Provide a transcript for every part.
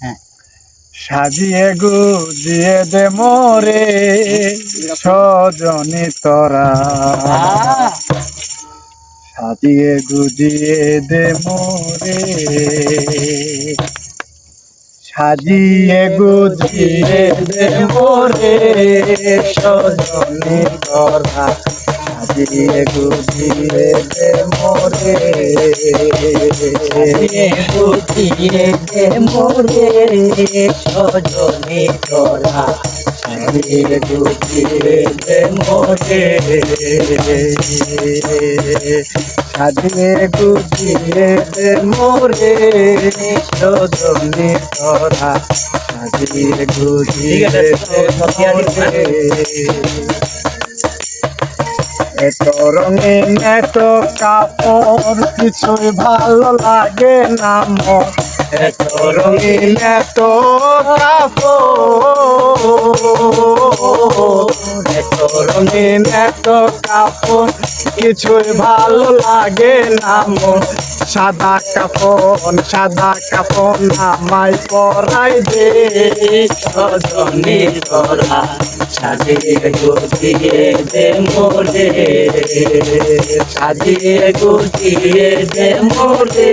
হ্যাঁ। সাজিয়ে গুজিয়ে দে মোরে সজনি তোরা। সাজিয়ে গুজিয়ে দে মোরে। সাজিয়ে গুজিয়ে দে মোরে সজনি তোরা। সাজিয়ে গুজিয়ে দে মোরে। দে মোরে। সজনে তোরা সাজিয়ে গুজিয়ে দে মোরে। সাজিয়ে গুজিয়ে মোরে। সজনি তোরা সাজিয়ে গুজিয়ে মোরে। এত রঙিন এত কাপড়, কিছুই ভালো লাগে না মোর। এত রঙিন এত কাপড়, এত রঙিন এত কাপড়, কিছুই ভালো লাগে না মোর। সাদা কাপড় সাদা কাপড় নামাই পরাই দে। সজনে সাজিয়ে গুজিয়ে দে মোরে সাজিয়ে গুজিয়ে দে মোরে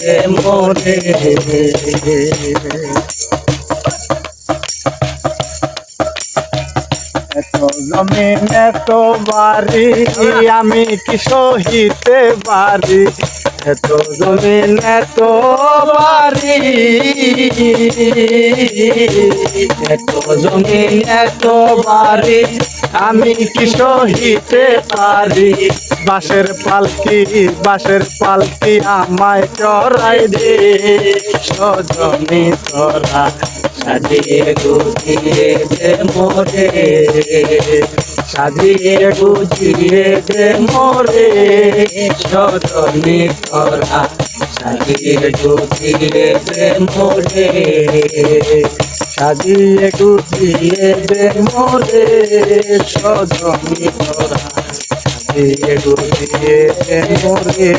দে মোরে বাড়ি, আমি কি সহিতে পারি? এত জমিন, এত বাড়ি। এত জমিন, এত বাড়ি, আমি কি সহিতে পারি? বাঁশের পালকি বাঁশের পালকি আমায় চড়াই দে। সজনি তোরা সাজিয়ে গুজিয়ে দে মোরে। সাজিয়ে বুঝিয়ে দে মোরে, সজনে তোরা সাজিয়ে গুজিয়ে দে মোরে। সাজিয়ে গুছিয়ে দে মোরে, সজনি তোরা সাজিয়ে গুছিয়ে দে মোরে।